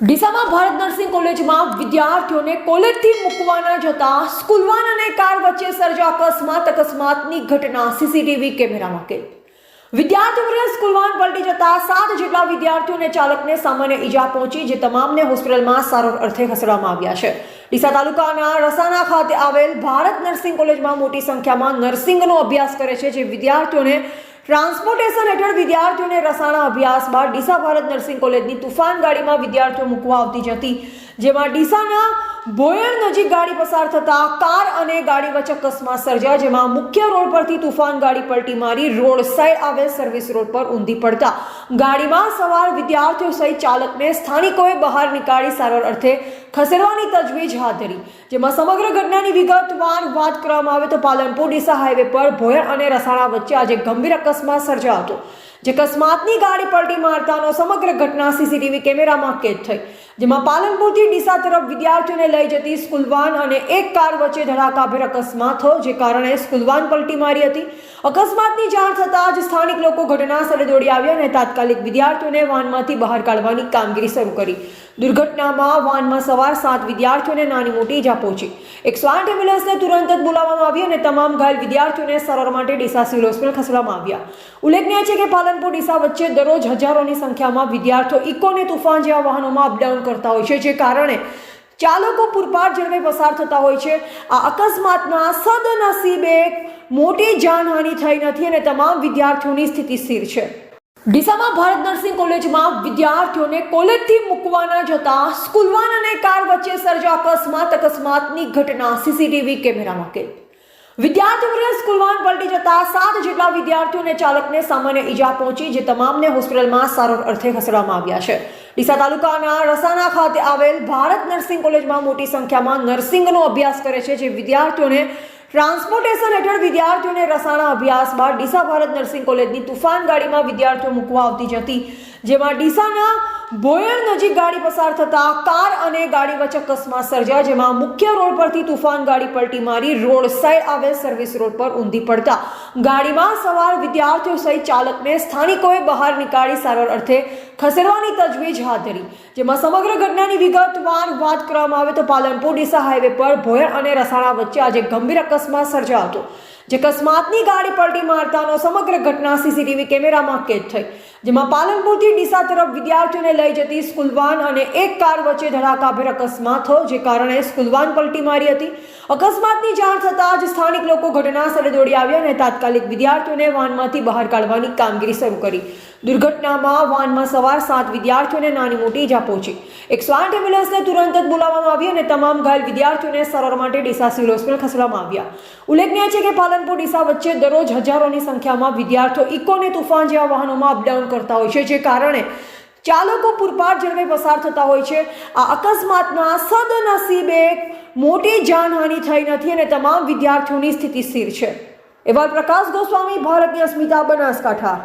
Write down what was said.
ડીસામાં Bharat nursing કોલેજમાં વિદ્યાર્થીઓને કોલેજથી મૂકવાના જતા સ્કૂલવાન અને કાર વચ્ચે સર્જા અકસ્માત, અકસ્માતની ઘટના સીસીટીવી કેમેરામાં કેદ. વિદ્યાર્થીઓ સ્કૂલ સ્કૂલવાન પલટી જતા સાત જેટલા વિદ્યાર્થીઓને ચાલકને સામાન્ય ઈજા પહોંચી, જે તમામને હોસ્પિટલમાં સારવાર અર્થે ખસેડવામાં આવ્યા છે. ડીસા તાલુકાના રસાના ખાતે આવેલ ભારત નર્સિંગ કોલેજમાં મોટી સંખ્યામાં નર્સિંગનો અભ્યાસ કરે છે, જે વિદ્યાર્થીઓને ટ્રાન્સપોર્ટેશન હેઠળ વિદ્યાર્થીઓને રસાણા અભ્યાસ બાદ ડીસા ભારત નર્સિંગ કોલેજની તુફાન ગાડીમાં વિદ્યાર્થીઓ મૂકવા આવતી જતી, જેમાં ડીસાના ભોયણ નજીક ગાડી પસાર થતા કાર અને ગાડી વચ્ચે અકસ્માત સર્જાયો, જેમાં મુખ્ય રોડ પરથી તુફાન ગાડી પલટી મારી રોડ સાઈડ આવેલ સર્વિસ રોડ પર ઊંધી પડતા. ગાડીમાં સવાર વિદ્યાર્થીઓ સહિત ચાલકને સ્થાનિકોએ બહાર નીકાળી સારવાર અર્થે ખસેડવાની તજવીજ હાથ ધરી. જેમાં સમગ્ર ઘટનાની વિગતવાર વાત કરવામાં આવે તો પાલનપુર ડીસા હાઈવે પર ભોયર અને રસાણા વચ્ચે આજે ગંભીર અકસ્માત સર્જાયો હતો, જે અકસ્માતની ગાડી પલટી મારતાનો સમગ્ર ઘટના સીસીટીવી કેમેરામાં કેદ થઈ. જેમાં પાલનપુરથી ડીસા તરફ વિદ્યાર્થીઓને લઈ જતી સ્કૂલવાન અને એક કાર વચ્ચે ધડાકાભેર અકસ્માત થયો, જે કારણે સ્કૂલવાન પલટી મારી હતી. અકસ્માતની જાણ થતાં જ સ્થાનિક લોકો ઘટના સ્થળે દોડી આવ્યા અને તાત્કાલિક વિદ્યાર્થીઓને વાનમાંથી બહાર કાઢવાની કામગીરી શરૂ કરી. દુર્ઘટનામાં વાનમાં સવાર સાત વિદ્યાર્થીઓને નાની મોટી ઇજા પહોંચી. એકસો આઠ એમ્બ્યુલન્સને તુરંત જ બોલાવવામાં આવી અને તમામ ઘાયલ વિદ્યાર્થીઓને સારવાર માટે ડીસા સિવિલ હોસ્પિટલ ખસેડવામાં આવ્યા. ઉલ્લેખનીય છે કે પાલનપુર ડીસા વચ્ચે દરરોજ હજારોની સંખ્યામાં વિદ્યાર્થીઓ ઇકો તુફાન જેવા વાહનોમાં અપડાઉન કરતા હોય છે, જે કારણે ચાલકો પુરપાર ઝડપે પસાર થતા હોય છે. આ અકસ્માતમાં સદનસીબે મોટી જાનહાનિ થઈ નથી અને તમામ વિદ્યાર્થીઓની સ્થિતિ સ્થિર છે. ડીસામાં ભારત નર્સિંગ કોલેજમાં વિદ્યાર્થીઓને કોલેજથી મૂકવાના જતા સ્કૂલવાન અને કાર વચ્ચે સર્જા અકસ્માત, અકસ્માતની ઘટના સીસીટીવી કેમેરામાં કેદ. વિદ્યાર્થીઓને સ્કૂલવાન પલટી જતા સાત જેટલા વિદ્યાર્થીઓને ચાલકને સામાન્ય ઈજા પહોંચી, જે તમામને હોસ્પિટલમાં સારવાર અર્થે ખસેડવામાં આવ્યા છે. ડીસા તાલુકાના રસાના ખાતે આવેલ ભારત નર્સિંગ કોલેજમાં મોટી સંખ્યામાં નર્સિંગનો અભ્યાસ કરે છે, જે વિદ્યાર્થીઓને ટ્રાન્સપોર્ટેશન હેઠળ વિદ્યાર્થીઓને રસાણા અભ્યાસ બાદ ડીસા ભારત નર્સિંગ કોલેજની તુફાન ગાડીમાં વિદ્યાર્થીઓ મૂકવા આવતી જતી, જેમાં ડીસાના બોયર નજીક ગાડી પસાર થતા કાર અને ગાડી વચ્ચે અકસ્માત સર્જાયો, જેમાં મુખ્ય રોડ પરથી તુફાન ગાડી પલટી મારી રોડ સાઈડ આવેલ સર્વિસ રોડ પર ઊંધી પડતા ગાડીમાં સવાર વિદ્યાર્થીઓ સહિત ચાલકને સ્થાનિકોએ બહાર નીકાળી સારવાર અર્થે ખસેડવાની તજવીજ હાથ ધરી. જેમાં સમગ્ર ઘટનાની વિગતવાર વાત કરવામાં આવે તો પાલનપુર ડીસા હાઈવે પર ભોયર અને રસાણા વચ્ચે આજે ગંભીર અકસ્માત સર્જાયો હતો, જે અકસ્માતની ગાડી પલટી મારતાનો સમગ્ર ઘટના સીસીટીવી કેમેરામાં કેદ થઈ. જેમાં પાલનપુરથી ડીસા તરફ વિદ્યાર્થીઓને લઈ જતી સ્કૂલવાન અને એક કાર વચ્ચે ધડાકાભેર અકસ્માત થયો, જે કારણે સ્કૂલવાન પલટી મારી હતી. અકસ્માતની જાણ થતાં જ સ્થાનિક લોકો ઘટના સ્થળે દોડી આવ્યા અને તાત્કાલિક વિદ્યાર્થીઓને વાનમાંથી બહાર કાઢવાની કામગીરી શરૂ કરી. દુર્ઘટનામાં વાનમાં સવાર સાત વિદ્યાર્થીઓને નાની મોટી ઈજા પહોંચી. એકસો આઠ એમ્બ્યુલન્સને તુરંત જ બોલાવવામાં આવી અને તમામ ઘાયલ વિદ્યાર્થીઓને સારવાર માટે ડીસા સિવિલ હોસ્પિટલ ખસેડવામાં આવ્યા. ઉલ્લેખનીય છે કે પાલનપુર ડીસા વચ્ચે દરરોજ હજારોની સંખ્યામાં વિદ્યાર્થીઓ ઇકોને તુફાન જેવા વાહનોમાં અપડાઉન કરતા હોય છે, જે કારણે ચાલકો પૂરપાટ ઝડપે પસાર થતા હોય છે. આ અકસ્માતમાં સદનસીબે મોટી જાનહાનિ થઈ નથી અને તમામ વિદ્યાર્થીઓની સ્થિતિ સ્થિર છે. એવા પ્રકાશ ગોસ્વામી, ભારતની અસ્મિતા બનાસકાંઠા.